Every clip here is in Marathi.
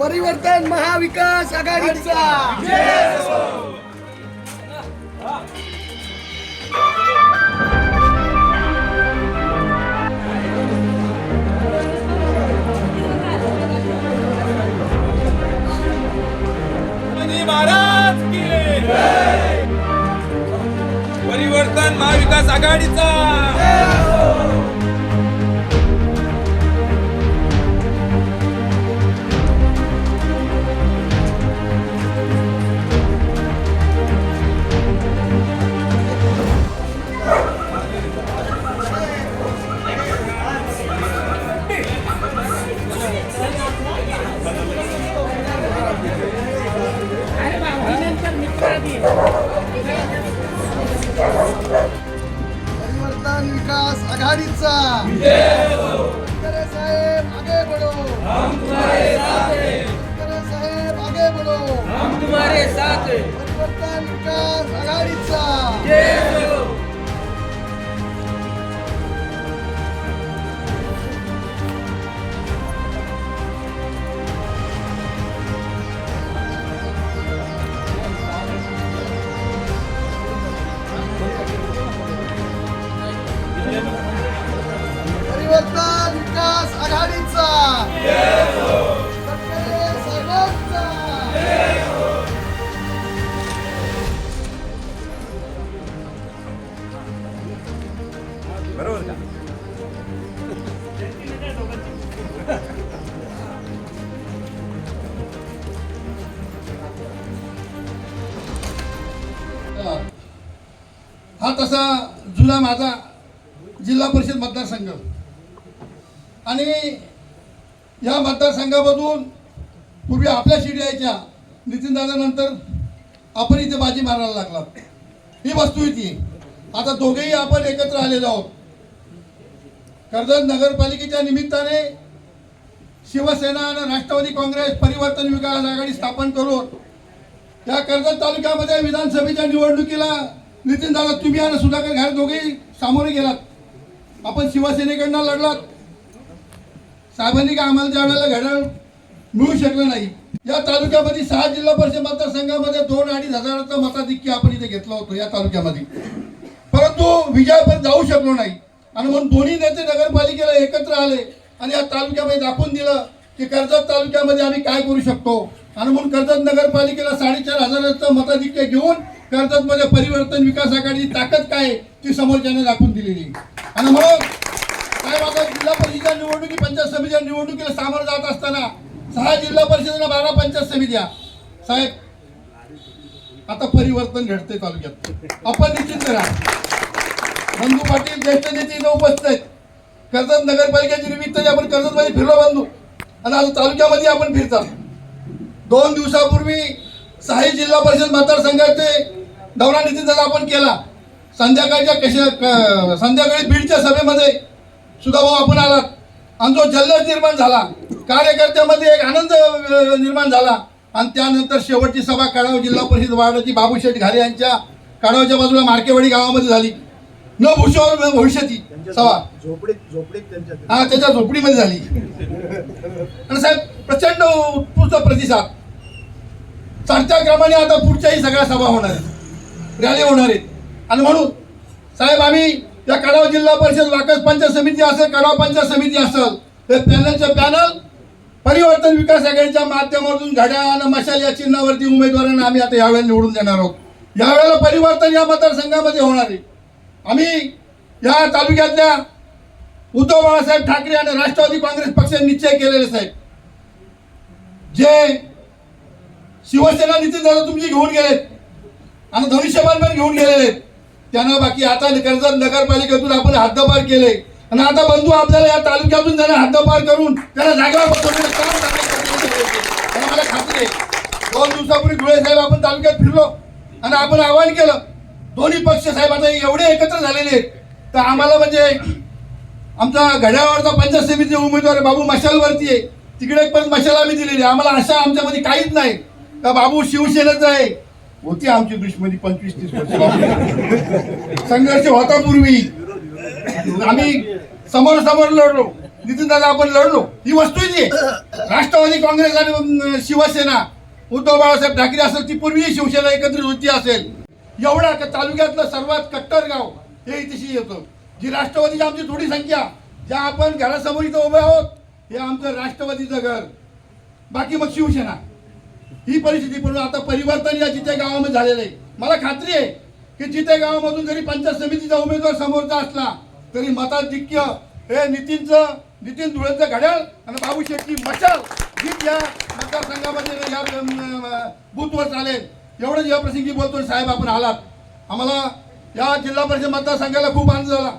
परिवर्तन महाविकास आघाडीचा. महाराज परिवर्तन महाविकास आघाडीचा. हा तसा जुना माझा जिल्हा परिषद मतदारसंघ. आणि या मतदारसंघामधून पूर्वी आपल्या सीट यायच्या नितीनदादानंतर आपण इथे बाजी मारायला लागला ही वस्तुस्थिती आहे. आता दोघेही आपण एकत्र आलेलो आहोत. कर्जत नगरपालिकेच्या निमित्ताने शिवसेना आणि राष्ट्रवादी काँग्रेस परिवर्तन विकास आघाडी स्थापन करून त्या कर्जत तालुक्यामध्ये विधानसभेच्या निवडणुकीला नितीन दादा तुम्ही आणि सुधाकर घाट दोघेही सामोरे गेलात. आपण शिवसेनेकडनं लढलात. साहेबांनी काय आम्हाला त्यावेळेला घड्याळ मिळू शकलं नाही. या तालुक्यामध्ये सहा जिल्हा परिषद मतदारसंघामध्ये दोन अडीच हजाराचा मताधिक्य आपण इथे घेतलं होतो या तालुक्यामध्ये. परंतु विजयापर्यंत जाऊ शकलो नाही. आणि म्हणून दोन्ही नेते नगरपालिकेला एकत्र आले आणि या तालुक्यामध्ये दाखवून दिलं की कर्जत तालुक्यामध्ये आम्ही काय करू शकतो. आणि म्हणून कर्जत नगरपालिकेला साडेचार हजाराचं मताधिक्य घेऊन कर्जतमध्ये परिवर्तन विकास आघाडीची ताकद काय ती समोरच्याने दाखवून दिलेली आणि म्हणून काय आता जिल्हा परिषदेच्या निवडणुकी पंचायत समितीच्या निवडणुकीला सामोरं जात असताना सहा जिल्हा परिषदेला बारा पंचायत समित्या. साहेब आता परिवर्तन घडते तालुक्यात. आपण निश्चित करा बंधू पाटील ज्येष्ठ नेते इथं उपस्थित आहेत. कर्जत नगरपालिकेची निमित्त आपण कर्जतमध्ये फिरलो बंधू. आणि आज तालुक्यामध्ये आपण फिरतात. दोन दिवसापूर्वी साई जिल्हा परिषद मतदारसंघाचे दौरा नितीन आपण केला. संध्याकाळच्या कशा क- संध्याकाळी बीडच्या सभेमध्ये सुद्धा भाऊ आपण आलात. आणि जो जल्लोष निर्माण झाला कार्यकर्त्यामध्ये एक आनंद निर्माण झाला. आणि त्यानंतर शेवटची सभा काढाव जिल्हा परिषद वार्डाची बाबूशेठ घारे यांच्या काढावच्या बाजूला मार्केवाडी गावामध्ये झाली. न भूषावर न सभा. हा त्याच्या झोपडीमध्ये झाली. आणि साहेब प्रचंड उत्कृष्ट प्रतिसाद. चढत्या क्रमाने आता पुढच्याही सगळ्या सभा होणार आहेत. रॅली होणार आहेत. आणि म्हणून साहेब आम्ही या कडाव जिल्हा परिषद वाकस पंचायत समिती असेल कडाव पंचायत समिती असेल हे पॅनलचे पॅनल परिवर्तन विकास आघाडीच्या माध्यमातून घड्याळ आणि मशाल या चिन्हावरती उमेदवारांना आम्ही आता यावेळेला निवडून देणार आहोत. यावेळेला परिवर्तन या मतदारसंघामध्ये होणार आहे. आम्ही या तालुक्यातल्या उद्धव बाळासाहेब ठाकरे आणि राष्ट्रवादी काँग्रेस पक्षाने निश्चय केलेले साहेब. जे शिवसेना नितीन दादा तुमची घेऊन गेलेत. आणि धनुष्यबाण पण घेऊन गेलेले. आहेत त्यांना बाकी आता कर्जत नगरपालिकेतून आपण हद्दपार केले. आणि आता बंधू आपल्याला या तालुक्यातून त्यांना हद्दपार करून त्यांना जागेवर बसवण्याचं मला खात्री आहे. दोन दिवसापूर्वी धुळे साहेब आपण तालुक्यात फिरलो. आणि आपण आवाहन केलं. दोन्ही पक्ष साहेब आता एवढे एकत्र झालेले आहेत. तर आम्हाला म्हणजे आमचा घड्याळावरचा पंचायत समितीचे उमेदवार बाबू मशालवरती आहे. तिकडे पण मशाल आम्ही दिलेली आहे. आम्हाला आशा आमच्यामध्ये काहीच नाही. का बाबू शिवसेनेच आहे. होती आमची दुश्मनी पंचवीस तीस वर्ष. संघर्ष होता पूर्वी. आम्ही समोर समोर लढलो. नितीन दादा आपण लढलो. ही वस्तू आहे राष्ट्रवादी काँग्रेस आणि शिवसेना. उद्धव बाळासाहेब ठाकरे असेल ती पूर्वी शिवसेना एकत्रित होती असेल. एवढा का तालुक्यातलं सर्वात कट्टर गाव हे इथेशी येतं. जी राष्ट्रवादीची आमची थोडी संख्या ज्या आपण घरासमोर इथं उभे आहोत हे आमचं राष्ट्रवादीचं घर. बाकी मग शिवसेना. ही परिस्थिती पण आता परिवर्तन या जिथे गावामध्ये झालेलं आहे. मला खात्री आहे की जिथे गावामधून जरी पंचायत समितीचा उमेदवार समोरचा असला तरी मताधिक्य हे नितीनचं नितीन धुळेचं घड्याळ आणि बाबू शेट्टी मशाल ही या मतदारसंघामध्ये या बूथवर चालेल. एवढंच या प्रसंगी बोलतो साहेब आपण आलात. आम्हाला या जिल्हा परिषद मतदारसंघाला खूप आनंद झाला.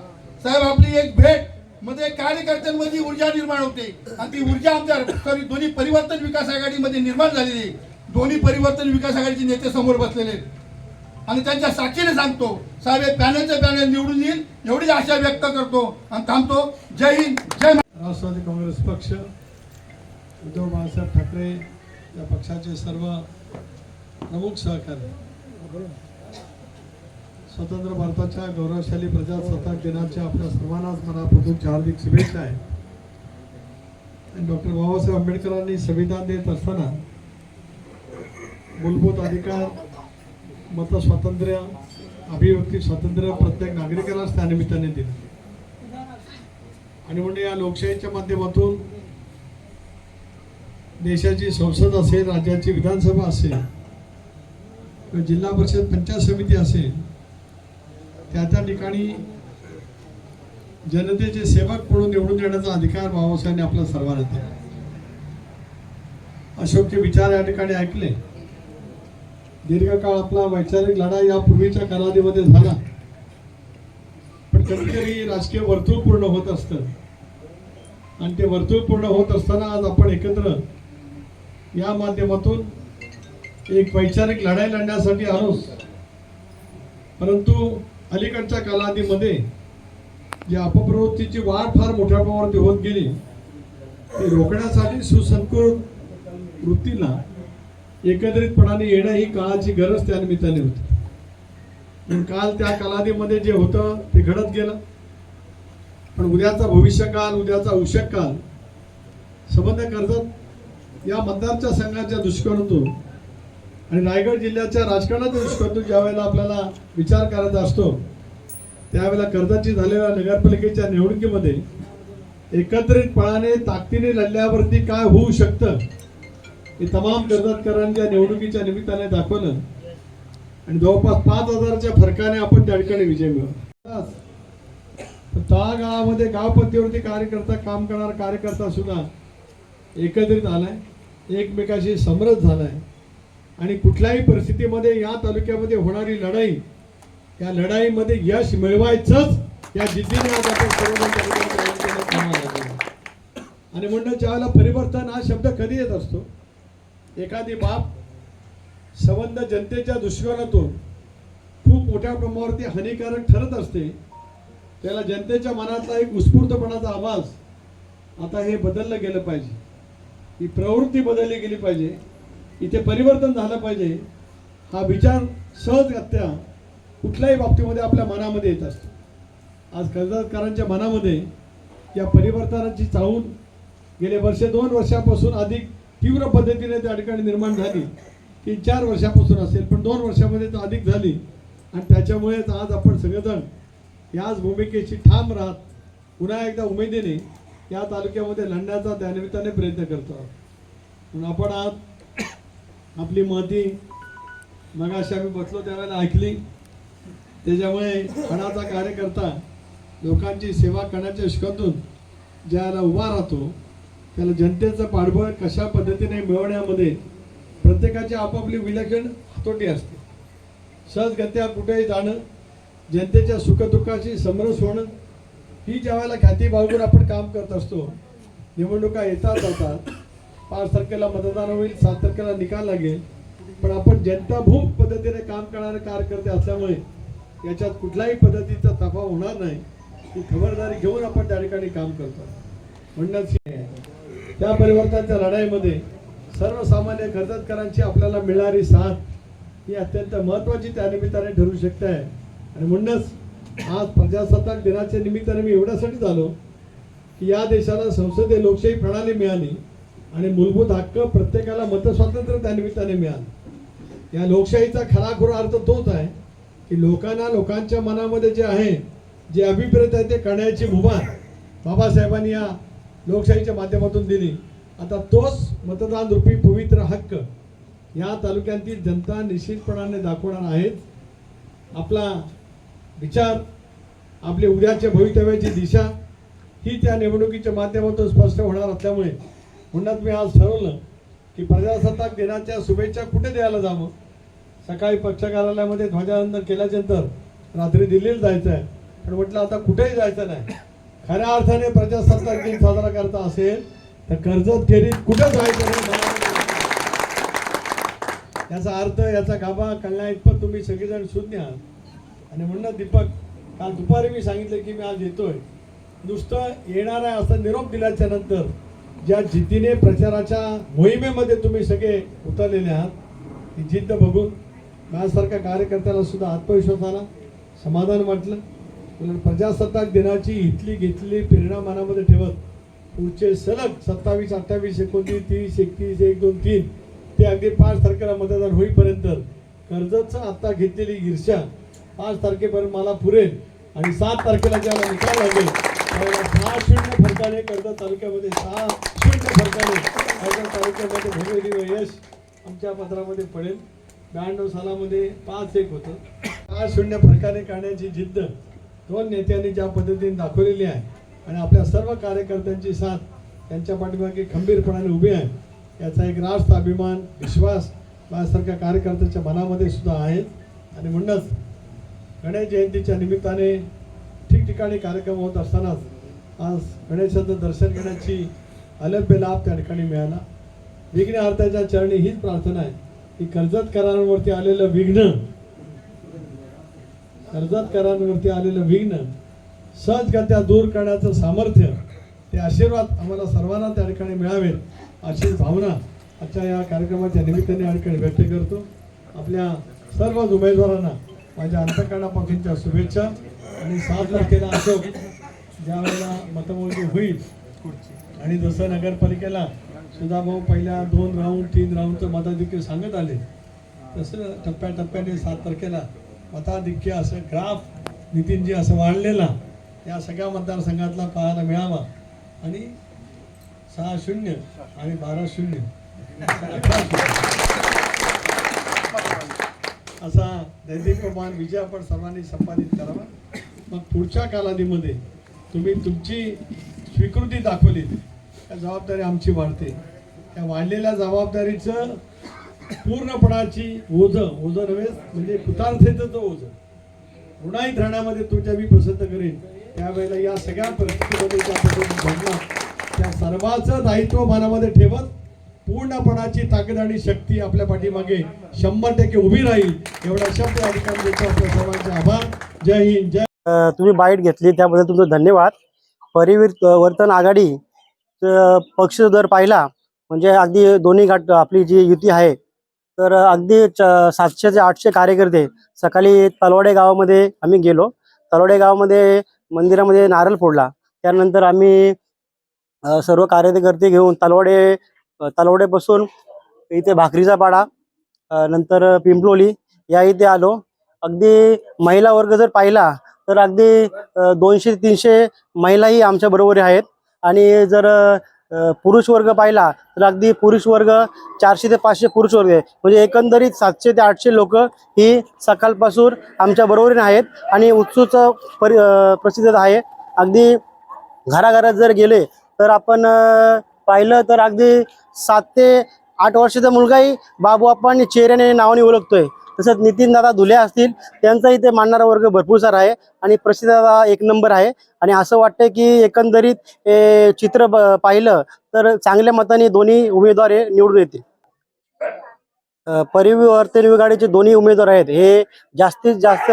साहेब आपली एक भेटमध्ये कार्यकर्त्यांमध्ये ऊर्जा निर्माण होते. आणि ती ऊर्जा आमच्या सॉरी दोन्ही परिवर्तन विकास आघाडीमध्ये निर्माण झालेली दोन्ही परिवर्तन विकास आघाडीचे नेते समोर बसलेले आहेत. आणि त्यांच्या साक्षीने सांगतो साहेब हे पॅनलचे पॅनल निवडून येईल एवढीच आशा व्यक्त करतो आणि थांबतो. जय हिंद जय राष्ट्रवादी काँग्रेस पक्ष उद्धव बाळासाहेब ठाकरे या पक्षाचे सर्व प्रमुख सहकारी. स्वतंत्र भारताच्या गौरवशाली प्रजासत्ताक दिनाच्या आपल्या सर्वांनाच मनापासून हार्दिक शुभेच्छा आहे. आणि डॉक्टर बाबासाहेब आंबेडकरांनी संविधान देत असताना मूलभूत अधिकार मत स्वातंत्र्य अभिव्यक्ती स्वातंत्र्य प्रत्येक नागरिकालाच त्यानिमित्ताने दिलं. आणि म्हणजे या लोकशाहीच्या माध्यमातून देशाची संसद असेल राज्याची विधानसभा असेल किंवा जिल्हा परिषद पंचायत समिती असेल त्या त्या ठिकाणी जनतेचे सेवक म्हणून निवडून देण्याचा अधिकार बाबासाहेबांनी आपल्या सर्वांना दिला. अशोकचे विचार या ठिकाणी ऐकले. दीर्घकाळ आपला वैचारिक लढा या पूर्वीच्या कालावधीमध्ये झाला. पण कधीतरी राजकीय वर्तुळ पूर्ण होत असतं. आणि ते वर्तुळ पूर्ण होत असताना आज आपण एकत्र या माध्यमातून एक वैचारिक लढाई लढण्यासाठी आलोच. परंतु अलीकडच्या कालावधीमध्ये जी अपप्रवृत्तीची वाढ फार मोठ्या प्रमाणावरती होत गेली ती रोखण्यासाठी सुसंस्कृत वृत्तीला एकत्रितपणाने येणं ही काळाची गरज त्या निमित्ताने होती. काल त्या कालावधीमध्ये जे होतं ते घडत गेलं. पण उद्याचा भविष्यकाल उद्याचा उषक काल संबंध कर्जत या मतदारच्या संघाच्या दृष्टिकोनातून आणि रायगड जिल्ह्याच्या राजकारणाच्या दृष्टिकोनातून ज्यावेळेला आपल्याला विचार करायचा असतो त्यावेळेला कर्जतची झालेल्या नगरपालिकेच्या निवडणुकीमध्ये एकत्रितपणाने ताकदीने लढल्यावरती काय होऊ शकतं हे तमाम कर्जतकरांच्या निवडणुकीच्या निमित्ताने दाखवलं. आणि जवळपास पाच हजारच्या फरकाने आपण त्या ठिकाणी विजय मिळवला. त्या गावामध्ये पातळीवरती कार्यकर्ता काम करणारा कार्यकर्ता सुद्धा एकत्रित आलाय. एकमेकाशी समरस झालाय. आणि कुठल्याही परिस्थितीमध्ये या तालुक्यामध्ये होणारी लढाई या लढाईमध्ये यश मिळवायचंच या जिद्दीने आज आपण सर्वजण आणि म्हणणं ज्यावेळेला परिवर्तन हा शब्द कधी येत असतो? एखादी बाब संबंध जनतेच्या दृष्टिकोनातून खूप मोठ्या प्रमाणावरती हानिकारक ठरत असते त्याला जनतेच्या मनातला एक उत्स्फूर्तपणाचा आवाज आता हे बदललं गेलं पाहिजे. ही प्रवृत्ती बदलली गेली पाहिजे. इथे परिवर्तन झालं पाहिजे. हा विचार सहजगत्या कुठल्याही बाबतीमध्ये आपल्या मनामध्ये येत असतो. आज कर्जतकरांच्या मनामध्ये या परिवर्तनाची चाहूल गेले वर्षे दोन वर्षापासून अधिक तीव्र पद्धतीने त्या ठिकाणी निर्माण झाली. तीन चार वर्षापासून असेल पण दोन वर्षामध्ये तर अधिक झाली. आणि त्याच्यामुळेच आज आपण सगळेजण याच भूमिकेची ठाम राहत पुन्हा एकदा उमेदीने या तालुक्यामध्ये लढण्याचा त्यानिमित्ताने प्रयत्न करतो आहोत. म्हणून आपण आज आपली मती मगाशी आम्ही बसलो त्यावेळेला ऐकली. त्याच्यामुळे खणाचा कार्यकर्ता लोकांची सेवा करण्याच्या शिकतून ज्याला उभा राहतो त्याला जनतेचं पाठबळ कशा पद्धतीने मिळवण्यामध्ये प्रत्येकाची आपापली विलक्षण हातोटी असते. सहजगत्या कुठेही जाणं जनतेच्या सुखदुःखाशी समरस होणं ही ज्या वेळेला ख्याती बाळगून आपण काम करत असतो निवडणुका येतात जातात पाच तारखेला मतदान होईल सात तारखेला निकाल लागेल. पण आपण जनताभूम पद्धतीने काम करणारे कार्यकर्ते असल्यामुळे याच्यात कुठल्याही पद्धतीचा तफाव होणार नाही. ही खबरदारी घेऊन आपण त्या ठिकाणी काम करतो. म्हणणं हे आहे. त्या परिवर्तनाच्या लढाईमध्ये सर्वसामान्य कर्जतकरांची आपल्याला मिळणारी साथ ही अत्यंत महत्त्वाची त्या निमित्ताने ठरू शकते. आहे आणि म्हणूनच आज प्रजासत्ताक दिनाच्या निमित्ताने मी एवढ्यासाठी झालो की या देशाला संसदीय लोकशाही प्रणाली मिळाली आणि मूलभूत हक्क प्रत्येकाला मतस्वातंत्र्य त्यानिमित्ताने मिळालं. या लोकशाहीचा खराखुरा अर्थ तोच आहे की लोकांना लोकांच्या मनामध्ये जे आहे जे अभिप्रेत आहे ते करण्याची मुभा बाबासाहेबांनी या लोकशाहीच्या माध्यमातून दिली. आता तोच मतदान रूपी पवित्र हक्क या तालुक्यातील जनता निश्चितपणाने दाखवणार आहेत. आपला विचार आपले उद्याच्या भवितव्याची दिशा ही त्या निवडणुकीच्या माध्यमातून स्पष्ट होणार असल्यामुळे म्हणूनच मी आज ठरवलं की प्रजासत्ताक दिनाच्या शुभेच्छा कुठे द्यायला जावं? सकाळी पक्ष कार्यालयामध्ये ध्वजानंदन केल्याच्यानंतर रात्री दिल्लीला जायचं आहे पण म्हटलं आता कुठेही जायचं नाही. खऱ्या अर्थाने प्रजासत्ताक दिन साजरा करता असेल तर कर्जत खेरीत कुठे जायचं याचा अर्थ याचा गाभा कळण्या इतपत तुम्ही सगळेजण शून्य आहात. आणि म्हणणं दीपक काल दुपारी मी सांगितलं की मी आज येतोय. नुसतं येणार आहे असा निरोप दिल्याच्या नंतर ज्या जिद्दीने प्रचाराच्या मोहिमेमध्ये तुम्ही सगळे उतरलेले आहात ती जिद्द बघून माझ्यासारख्या कार्यकर्त्याला सुद्धा आत्मविश्वास आला समाधान वाटलं. प्रजासत्ताक दिनाची इथली घेतली प्रेरणा मनामध्ये ठेवत पुढचे सलग सत्तावीस अठ्ठावीस एकोणतीस तीस एकतीस एक दोन तीन ते अगदी पाच तारखेला मतदान होईपर्यंत कर्जतचं आत्ता घेतलेली ईर्ष्या पाच तारखेपर्यंत मला पुरेल आणि सात तारखेला ज्याला निकाल लागेल त्यावेळेला सहा शून्य फरकाने कर्जत तालुक्यामध्ये सहा शून्य फरकाने कर्जत तालुक्यामध्ये भव्य यश आमच्या पत्रामध्ये पडेल. ब्याण्णव सालामध्ये पाच एक होतं. सहा शून्य फरकाने काढण्याची जिद्द दोन नेत्यांनी ज्या पद्धतीने दाखवलेली आहे आणि आपल्या सर्व कार्यकर्त्यांची साथ त्यांच्या पाठीमागे खंबीरपणाने उभी आहे याचा एक राष्ट्र अभिमान विश्वास माझ्यासारख्या कार्यकर्त्याच्या मनामध्ये सुद्धा आहे. आणि म्हणूनच गणेश जयंतीच्या निमित्ताने ठिकठिकाणी कार्यक्रम होत असतानाच आज गणेशाचं दर्शन घेण्याची अलभ्य लाभ त्या ठिकाणी मिळाला. विघ्नहर्त्याच्या चरणी हीच प्रार्थना आहे की कर्जत करारांवरती आलेलं विघ्न कर्जतकरांवरती आलेलं विघ्न सहजगत्या दूर करण्याचं सामर्थ्य ते आशीर्वाद आम्हाला सर्वांना त्या ठिकाणी मिळावेत अशी भावना आजच्या या कार्यक्रमाच्या निमित्ताने या ठिकाणी व्यक्त करतो. आपल्या सर्व उमेदवारांना माझ्या अंतकरणापासूनच्या शुभेच्छा आणि सात तारखेला अशोक ज्या वेळेला मतमोजणी होईल आणि जसं नगरपालिकेला सुधाभाऊ पहिल्या दोन राऊंड तीन राऊंडचं मताधिक्य सांगत आले. तसं टप्प्याटप्प्याने सात तारखेला मताधिक्य असं ग्राफ नितीनजी असं वाढलेला या सगळ्या मतदारसंघातला पाहायला मिळावा. आणि सहा शून्य आणि बारा शून्य. असा दैदिकमान विजय आपण सर्वांनी संपादित करावा. मग पुढच्या कालावधीमध्ये तुम्ही तुमची स्वीकृती दाखवली त्या जबाबदारी आमची वाढते. त्या वाढलेल्या जबाबदारीचं पूर्णपणाची ओझं ओझं नव्हे म्हणजे कृतार्थतेचं ओझं. ऋणाईत राहण्यामध्ये तुमच्या मी प्रसिद्ध करेन. त्यावेळेला या सगळ्या परिस्थितीमध्ये त्या पद्धतीने घडला त्या सर्वांचं दायित्व मनामध्ये ठेवत पूर्णपणाची ताकद आणि शक्ती आपल्या पाठीमागे शंभर टक्के उभी राहील एवढा शब्द या ठिकाणी आपल्या सर्वांचे आभार. जय हिंद जय तुम्ही बाईट घेतली त्याबद्दल तुमचं धन्यवाद. परिवर्तन आघाडी पक्ष जर पाहिला म्हणजे अगदी दोन्ही घाट आपली जी युती आहे तर अगदी च- सातशे ते आठशे कार्यकर्ते सकाळी तलवाडे गावामध्ये आम्ही गेलो. तलवाडे गावामध्ये मंदिरामध्ये नारळ फोडला. त्यानंतर आम्ही सर्व कार्यकर्ते घेऊन तलवाडे अ, तलवाडेपासून इथे भाकरीचा पाडा नंतर पिंपलोली या इथे आलो. अगदी महिला वर्ग जर पाहिला तर अगदी दोनशे तीनशे महिलाही आमच्या बरोबर आहेत. आणि जर पुरुष वर्ग पाहिला तर अगदी पुरुष वर्ग चारशे ते पाचशे पुरुष वर्ग आहे. म्हणजे एकंदरीत सातशे ते आठशे लोक ही सकाळपासून आमच्या बरोबरीने आहेत आणि उत्सुक परि प्रसिद्ध आहे. अगदी घराघरात जर गेले तर आपण पाहिलं तर अगदी सात ते आठ वर्षाचा मुलगाही बाबू आपण चेहऱ्याने नावाने ओळखतोय. तसंच नितीन दादा धुले असतील त्यांचा इथे मानणारा वर्ग भरपूर सारा आहे. आणि प्रसिद्ध एक नंबर आहे. आणि असं वाटतं की एकंदरीत चित्र पाहिलं तर चांगल्या मताने दोन्ही उमेदवार हे निवडून येतील. अ, परिवर्तन विघाडीचे दोन्ही उमेदवार आहेत. हे जास्तीत जास्त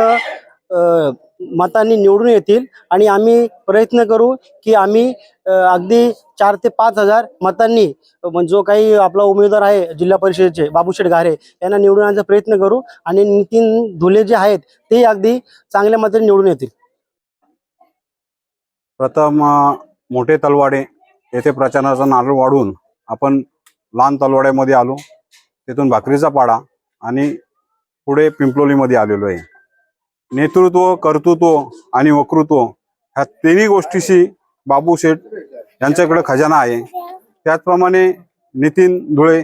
मतांनी निवडून येतील आणि आम्ही प्रयत्न करू की आम्ही अगदी चार ते पाच हजार मतांनी म्हणजे जो काही आपला उमेदवार आहे जिल्हा परिषदेचे बाबूशेठ घारे यांना निवडून आणण्याचा प्रयत्न करू आणि नितीन धुले जे आहेत ते अगदी चांगल्या मताने निवडून येतील. प्रथम मोठे तलवाडे येथे प्रचाराचा नारळ वाढून आपण लहान तलवाड्यामध्ये आलो तिथून भाकरीचा पाडा आणि पुढे पिंपलोलीमध्ये आलेलो आहे. नेतृत्व कर्तृत्व आणि वक्तृत्व ह्या तिन्ही गोष्टीशी बाबू शेठ यांच्याकडे खजाना आहे. त्याचप्रमाणे नितीन धुळे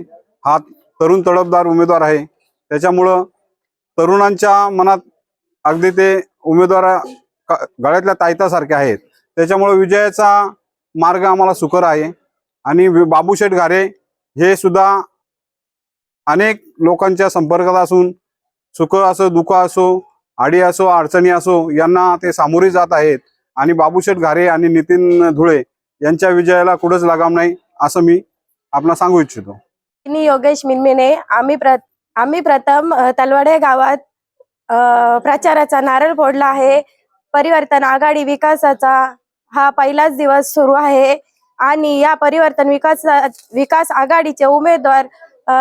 हा तरुण तडफदार उमेदवार आहे. त्याच्यामुळं तरुणांच्या मनात अगदी ते उमेदवार गळ्यातल्या तायतासारखे आहेत. त्याच्यामुळे विजयाचा मार्ग आम्हाला सुकर आहे. आणि वि- बाबूशेठ घारे हे सुद्धा अनेक लोकांच्या संपर्कात असून सुख असो दुःख असो आडी असो अडचणी असो यांना ते सामोरे जात आहेत. आणि बाबूशेठ घारे आणि नितीन धुळे यांच्या विजयाला कुठंच लगाम नाही असं मी आपला सांगू इच्छितो. मी योगेश मिनमिने. आम्ही प्र आम्ही प्रथम तलवडे गावात अ, प्रचाराचा नारळ फोडला आहे. परिवर्तन आघाडी विकासाचा हा पहिलाच दिवस सुरू आहे. आणि या परिवर्तन विकास विकास आघाडीचे उमेदवार अ,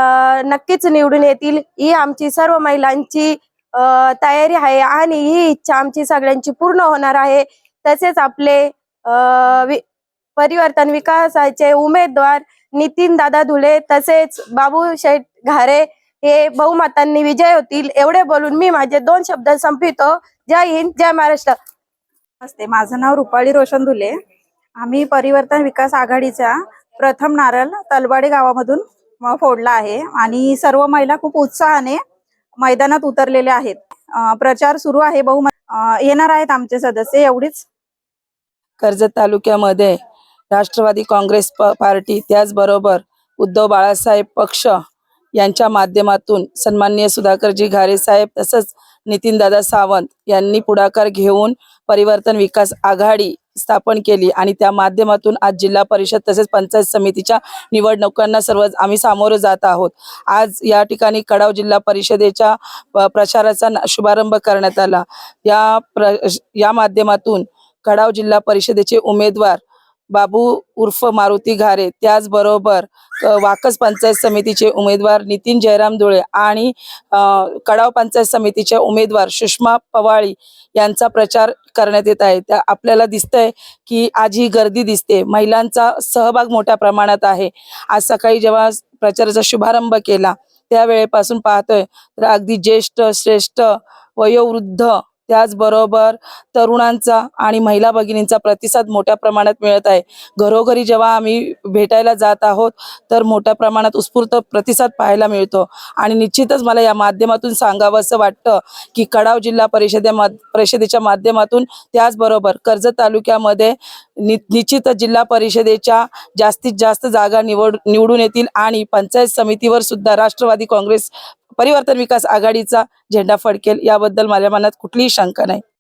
नक्कीच निवडून येतील. ही आमची सर्व महिलांची तयारी आहे आणि ही इच्छा आमची सगळ्यांची पूर्ण होणार आहे. तसेच आपले वि- परिवर्तन विकासाचे उमेदवार नितीन दादा धुले तसेच बाबू शेठ घारे हे बहुमतांनी विजय होतील एवढे बोलून मी माझे दोन शब्द संपवितो. जय हिंद जय महाराष्ट्र. नमस्ते माझं नाव रुपाली रोशन धुले. आम्ही परिवर्तन विकास आघाडीचा प्रथम नारळ तलवाडे गावामधून फोडला आहे आणि सर्व महिला खूप उत्साहाने मैदानात उतरलेले आहेत. प्रचार सुरू आहे. बहुमत येणार आहेत आमचे सदस्य एवढीच. कर्जत तालुक्यामध्ये राष्ट्रवादी काँग्रेस पार्टी त्याचबरोबर उद्धव बाळासाहेब पक्ष यांच्या माध्यमातून सन्माननीय सुधाकरजी घारे साहेब तसंच नितीनदादा सावंत यांनी पुढाकार घेऊन परिवर्तन विकास आघाडी स्थापन केली आणि त्या माध्यमातून आज जिल्हा परिषद तसेच पंचायत समितीच्या निवडणुकांना सर्व आम्ही सामोरं जात आहोत. आज या ठिकाणी कडाव जिल्हा परिषदेच्या प- प्रचाराचा शुभारंभ करण्यात आला. या प्र या माध्यमातून कडाव जिल्हा परिषदेचे उमेदवार बाबू उर्फ मारुती घारे. त्याचबरोबर वाकस पंचायत समितीचे उमेदवार नितीन जयराम धुळे आणि कडाव पंचायत समितीचे उमेदवार सुषमा पवाळी यांचा प्रचार करण्यात येत आहे. त्या आपल्याला दिसतंय की आज ही गर्दी दिसते. महिलांचा सहभाग मोठ्या प्रमाणात आहे. आज सकाळी जेव्हा प्रचाराचा शुभारंभ केला त्यावेळेपासून पाहतोय तर अगदी ज्येष्ठ श्रेष्ठ वयोवृद्ध त्याचबरोबर तरुणांचा आणि महिला भगिनींचा प्रतिसाद मोठ्या प्रमाणात मिळत आहे. घरोघरी जेव्हा आम्ही भेटायला जात आहोत तर मोठ्या प्रमाणात उत्स्फूर्त प्रतिसाद पाहायला मिळतो. आणि निश्चितच मला या माध्यमातून सांगावं असं वाटतं की कडाव जिल्हा परिषदे परिषदेच्या माध्यमातून त्याचबरोबर कर्जत तालुक्यामध्ये नि निश्चितच जिल्हा परिषदेच्या जास्तीत जास्त जागा निवड निवडून येतील आणि पंचायत समितीवर सुद्धा राष्ट्रवादी काँग्रेस परिवर्तन विकास आघाडीचा झेंडा फडकेल. याबद्दल माझ्या मनात कुठलीही शंका नाही.